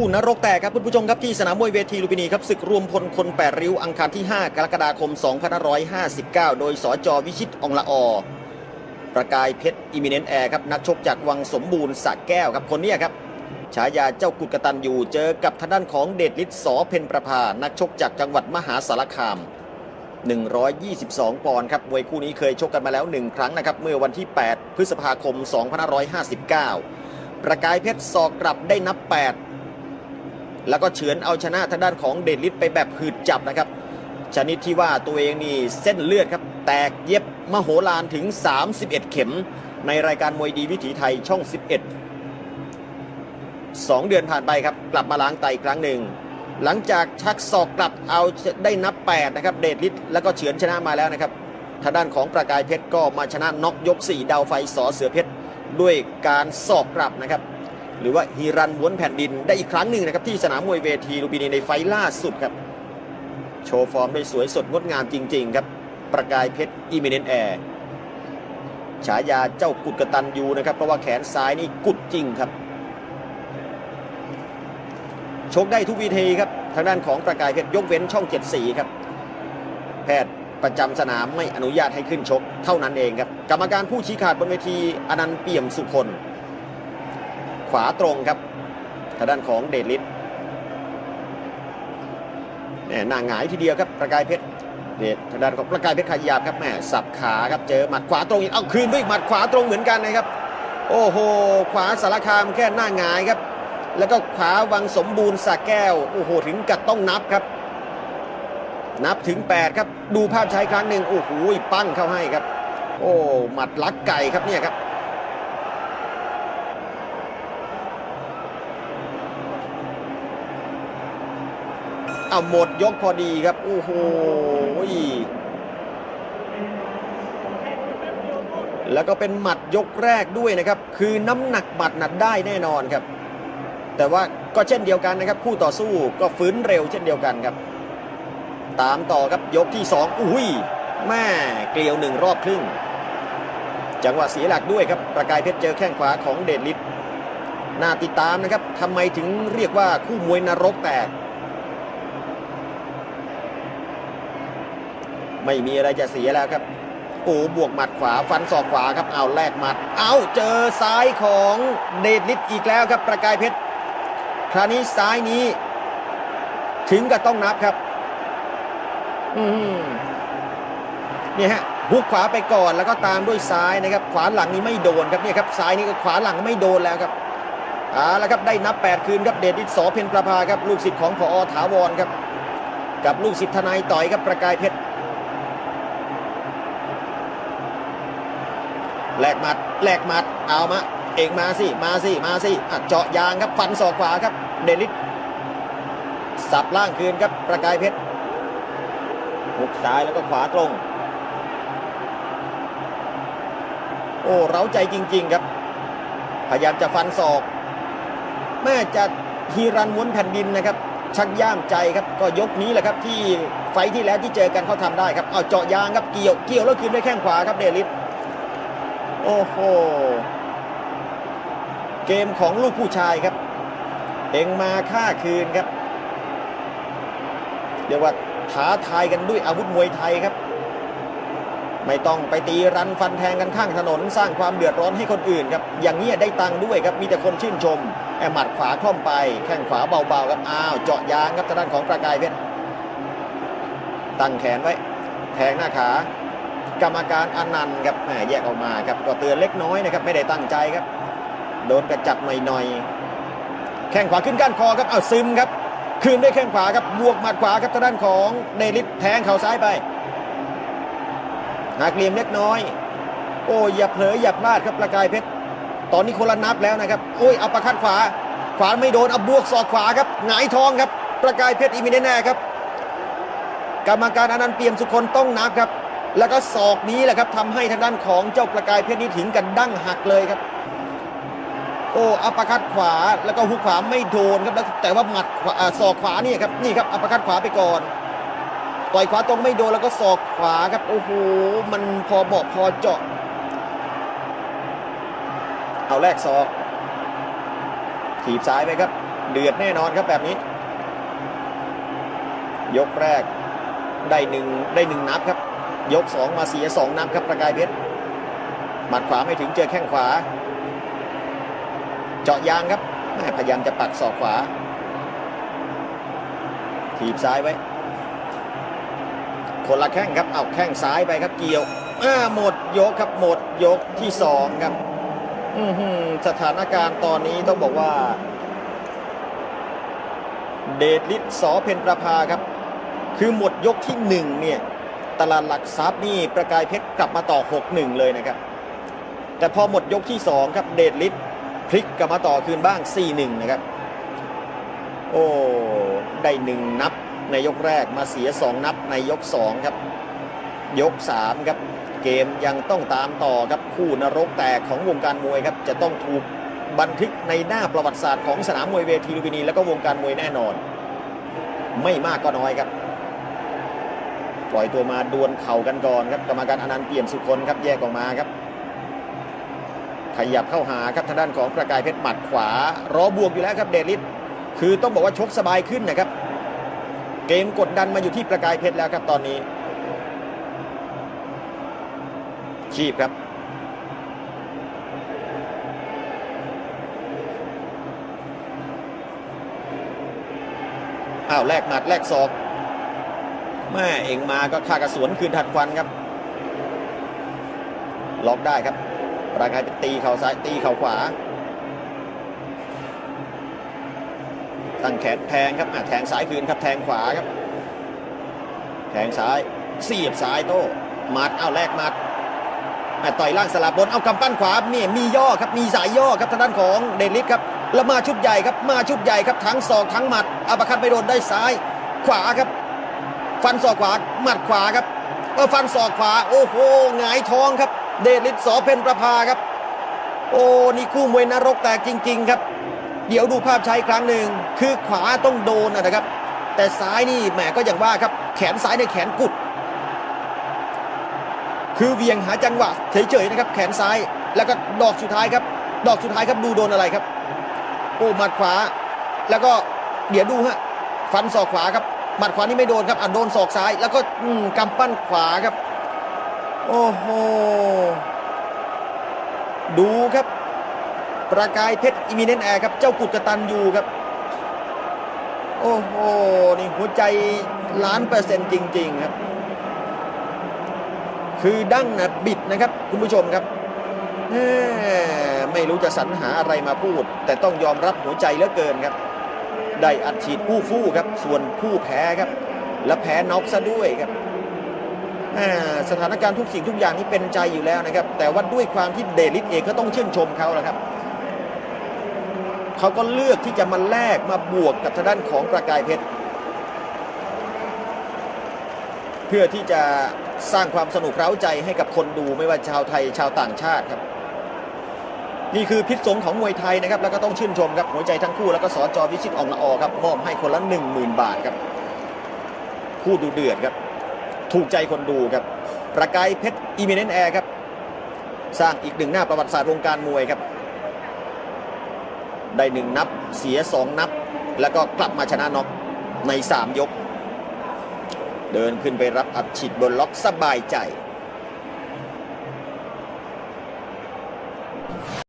ผู้นรกแตกครับคุณผู้ชมครับที่สนามมวยเวทีลุมพินีครับศึกรวมพลคนแปดริ้วอังคารที่ 5 กรกฎาคม 2559 โดยสจวิชิตองละอประกายเพชรอิมิเนนแอร์ครับนักชกจากวังสมบูรณ์สระแก้วครับคนนี้ครับฉายาเจ้ากุดกตันอยู่เจอกับทางด้านของเดชฤทธิ์สอเพนประภา นักชกจากจังหวัดมหาสารคาม 122 ปอนด์ครับมวยคู่นี้เคยชกกันมาแล้ว 1 ครั้งนะครับเมื่อวันที่ 8 พฤษภาคม 2559 ประกายเพชรสอกกลับได้นับ 8 แล้วก็เฉือนเอาชนะทางด้านของเดชฤทธิ์ไปแบบหืดจับนะครับ ชนิดที่ว่าตัวเองนี่เส้นเลือดครับ แตกเย็บมโหฬารถึง 31 เข็ม ในรายการมวยดีวิถีไทยช่อง 11 2 เดือนผ่านไปครับ กลับมาล้างไตอีกครั้งหนึ่ง หลังจากชักศอกกลับเอาได้นับ 8 นะครับ เดชฤทธิ์แล้วก็เฉือนชนะมาแล้วนะครับทางด้านของประกายเพชรก็มาชนะน็อกยก 4 ดาวไฟสอเสือเพชรด้วยการศอกกลับนะครับ หรือว่าฮีรันม้วนแผ่นดินได้อีกครั้งหนึ่งนะครับที่สนามมวยเวทีลูมพินีในไฟล่าสุดครับ โชว์ฟอร์มได้สวยสดงดงามจริง ๆ ครับ ประกายเพชรอีเมเนนแอร์ฉายาเจ้ากุดกระตันยูนะครับ เพราะว่าแขนซ้ายนี่กุดจริงครับ ชกได้ทุกวิธีครับ ทางด้านของประกายเพชรยกเว้นช่องเจ็ดสีครับ แพทย์ประจำสนามไม่อนุญาตให้ขึ้นชกเท่านั้นเองครับ กรรมการผู้ชี้ขาดบนเวทีอนันต์เปี่ยมสุคน ขวาตรงครับทางด้านของเดชฤทธิ์แหม่หน้าหงายทีเดียวครับประกายเพชรเดชทางด้านของประกายเพชรขยับครับแหม่สับขาครับเจอหมัดขวาตรงอีกเอาคืนด้วยหมัดขวาตรงเหมือนกันนะครับ โอ้โห ขวาสารคามแค่หน้าหงายครับ แล้วก็ขวาวังสมบูรณ์สระแก้วโอ้โหถึงกับต้องนับครับ นับถึง 8 ครับ ดูภาพใช้ครั้งหนึ่งโอ้โหปั้งเข้าให้ครับ โอ้หมัดลักไก่ครับเนี่ยครับ เอาหมดยกพอดีครับ โอ้โหแล้วก็เป็นหมัดยกแรกด้วยนะครับ คือน้ำหนักหมัดหนัดได้แน่นอนครับ แต่ว่าก็เช่นเดียวกันนะครับ คู่ต่อสู้ก็ฟื้นเร็วเช่นเดียวกันครับ ตามต่อครับยกที่สองอุ้ยแม่เกลียวหนึ่งรอบครึ่ง จังหวะเสียหลักด้วยครับ ประกายเพชรเจอแข้งขวาของเดชฤทธิ์น่าติดตามนะครับทำไมถึงเรียกว่าคู่มวยนรกแตก ไม่มีอะไรจะเสียแล้วครับโอ้บวกหมัดขวาฟันศอกขวาครับเอาแลกหมัด เอาเจอซ้ายของเดชฤทธิ์อีกแล้วครับประกายเพชรคราวนี้ซ้ายนี้ ถึงกับต้องนับครับ อืมเนี่ยฮะฮุกขวาไปก่อนแล้วก็ตามด้วยซ้ายนะครับ ขวาหลังนี้ไม่โดนครับเนี่ยครับซ้ายนี้ก็ขวาหลังไม่โดนแล้วครับเอาละครับได้นับ 8 คืนครับเดชฤทธิ์สอเพนประภาครับ ลูกศิษย์ของพอถาวรครับ กับลูกศิษย์ทนายต่อยครับประกายเพชร แลกหมัดแลกหมัดเอามาเองมาสิมาสิมาสิอะเจาะยางครับฟันศอกขวาครับ เดลิทสับล่างคืนครับประกายเพชรหุกซ้ายแล้วก็ขวาตรง โอ้เร้าใจจริง ๆครับ พยายามจะฟันศอกแม่จะฮีรันม้วนแผ่นดินนะครับ ชักย่ามใจครับก็ยกนี้แหละครับที่ไฟที่แล้วที่เจอกันเขาทำได้ครับเอาเจาะยางครับเกี่ยวเกี่ยวแล้วคืนด้วยแข้งขวาครับเดลิท โอ้โห เกมของลูกผู้ชายครับ เองมาฆ่าคืนครับ เรียกว่าท้าทายกันด้วยอาวุธมวยไทยครับ ไม่ต้องไปตีรันฟันแทงกันข้างถนน สร้างความเดือดร้อนให้คนอื่นครับ อย่างนี้ได้ตังค์ด้วยครับ มีแต่คนชื่นชม แอบหมัดขวาคล่อมไป แข้งขวาเบาๆครับ อ้าว เจาะยางครับทางด้านของประกายเพชร ตั้งแขนไว้ แทงหน้าขา กรรมการอนันต์ครับแหมแยกออกมาครับก็เตือนเล็กน้อยนะครับไม่ได้ตั้งใจครับ โดนกระจับหน่อยๆแข้งขวาขึ้นก้านคอครับเอาซึมครับคืนด้วยแข้งขวาครับบวกหมัดขวาครับทางด้านของเดลิทแทงเข่าซ้ายไปหักเหลี่ยมเล็กน้อย โอ้อย่าเผลออย่าพลาดครับประกายเพชรตอนนี้คนละนับแล้วนะครับโอ้ยเอาประคัดขวา ขวาไม่โดนเอาบวกศอกขวาครับหงายทองครับประกายเพชรอีมินแน่ครับ กรรมการอนันต์เปี่ยมสุคนต้องนับครับ แล้วก็ศอกนี้แหละครับทำให้ทางด้านของเจ้าประกายเพชรนี้ถึงกันดั้งหักเลยครับ โอ้อัปร์คัดขวาแล้วก็หุกขวาไม่โดนครับแล้วแต่ว่าหมัดขวาอ่าศอกขวานี่ครับนี่ครับอัปคัดขวาไปก่อนต่อยขวาตรงไม่โดนแล้วก็ศอกขวาครับโอ้โหมันพอเหมาพอเจาะ เอาแรกศอกถีบซ้ายไปครับ เดือดแน่นอนครับแบบนี้ ยกแรกได้หนึ่งได้หนึ่งนับครับ ยกสองมาเสียสองนับครับประกายเพชรหมัดขวาไม่ถึงเจอแข้งขวา เจาะยางครับพยายามจะปักศอกขวา ถีบซ้ายไว้ คนละแข้งครับเอาแข้งซ้ายไปครับเกี่ยวหมดยกครับหมดยกที่สองครับสถานการณ์ตอนนี้ต้องบอกว่า เดชฤทธิ์สอเพนประภาครับ คือหมดยกที่หนึ่งเนี่ย ตลาดหลักทรัพย์นี่ประกายเพชรกลับมาต่อ 6-1 เลยนะครับ แต่พอหมดยกที่ 2 ครับ เดชฤทธิ์พลิกกลับมาต่อคืนบ้าง 4-1 นะครับ โอ้ได้หนึ่งนับในยกแรกมาเสีย 2 นับในยก 2 ครับ ยก 3 ครับ เกมยังต้องตามต่อครับคู่นรกแตกของวงการมวยครับ จะต้องถูกบันทึกในหน้าประวัติศาสตร์ของสนามมวยเวทีลุมพินีแล้วก็วงการมวยแน่นอน ไม่มากก็น้อยครับ ปล่อยตัวมาดวลเข่ากันก่อนครับกรรมการอนันต์เปี่ยมสุคนครับแยกออกมาครับ ขยับเข้าหาครับทางด้านของประกายเพชรหมัดขวารอบวกอยู่แล้วครับเดลิสคือต้องบอกว่าชกสบายขึ้นนะครับ เกมกดดันมาอยู่ที่ประกายเพชรแล้วครับตอนนี้ ชีพครับอ้าวแลกหมัดแลกศอก แม่เองมาก็ฆ่ากระสวนคืนถัดควันครับ ล็อกได้ครับประกายเป็นตีเข่าซ้ายตีเข่าขวา ตั้งแขนแทงครับแทงซ้ายคืนครับแทงขวาครับ แทงซ้ายเสียบซ้ายโต้มัดเอาแลกมัดอ่ต่อยล่างสลับบนเอากำปั้นขวาเนี่ยมีย่อครับมีสายย่อครับทางด้านของเดลิสครับแล้วมาชุดใหญ่ครับมาชุดใหญ่ครับทั้งศอกทั้งหมัดอัปคัดไปโดนได้ซ้ายขวาครับ ฟันศอกขวาหมัดขวาครับเออฟันศอกขวา โอ้โหหงายท้องครับ เดชฤทธิ์สอเพนประภาครับ โอ้นี่คู่มวยนรกแตกจริง ๆ ครับ เดี๋ยวดูภาพใช้ครั้งหนึ่งคือขวาต้องโดนนะครับ แต่ซ้ายนี่แหมก็อย่างว่าครับ แขนซ้ายในแขนกุด คือเวียงหาจังหวะเฉยๆนะครับ แขนซ้ายแล้วก็ดอกสุดท้ายครับ ดอกสุดท้ายครับดูโดนอะไรครับ โอ้หมัดขวา แล้วก็เดี๋ยวดูฮะฟันศอกขวาครับ หมัดขวานี่ไม่โดนครับอะโดนศอกซ้าย แล้วก็กำปั้นขวาครับ โอ้โห ดูครับ ประกายเพชรอิมิเนนแอร์ครับ เจ้ากุดกตันอยู่ครับ โอ้โห นี่หัวใจล้านเปอร์เซ็นต์จริง ๆ ครับ คือดั้งนะบิดนะครับ คุณผู้ชมครับไม่รู้จะสรรหาอะไรมาพูด แต่ต้องยอมรับหัวใจเหลือเกินครับ ได้อัดฉีดผู้ฟู่ครับ ส่วนผู้แพ้ครับ และแพ้น็อกซะด้วยครับสถานการณ์ทุกสิ่งทุกอย่างนี้เป็นใจอยู่แล้วนะครับ แต่ว่าด้วยความที่เดลิสเองก็ต้องชื่นชมเขาแหละครับเขาก็เลือกที่จะมาแลกมาบวกกับทางด้านของประกายเพชร เพื่อที่จะสร้างความสนุกเร้าใจให้กับคนดูไม่ว่าชาวไทยชาวต่างชาติครับ นี่คือพิษสงของมวยไทยนะครับแล้วก็ต้องชื่นชมครับหัวใจทั้งคู่แล้วก็สจวิชิตอองละออครับมอบให้คนละ 1 0,000 บาทครับคู่ดูเดือดครับ ถูกใจคนดูครับ ประกายเพชรอีเมเนนแอร์ครับ สร้างอีกหนึ่งหน้าประวัติศาสตร์วงการมวยครับ ได้หนึ่งนับเสียสองนับ แล้วก็กลับมาชนะน็อกใน 3 ยก เดินขึ้นไปรับอัดฉีดบนล็อกสบายใจ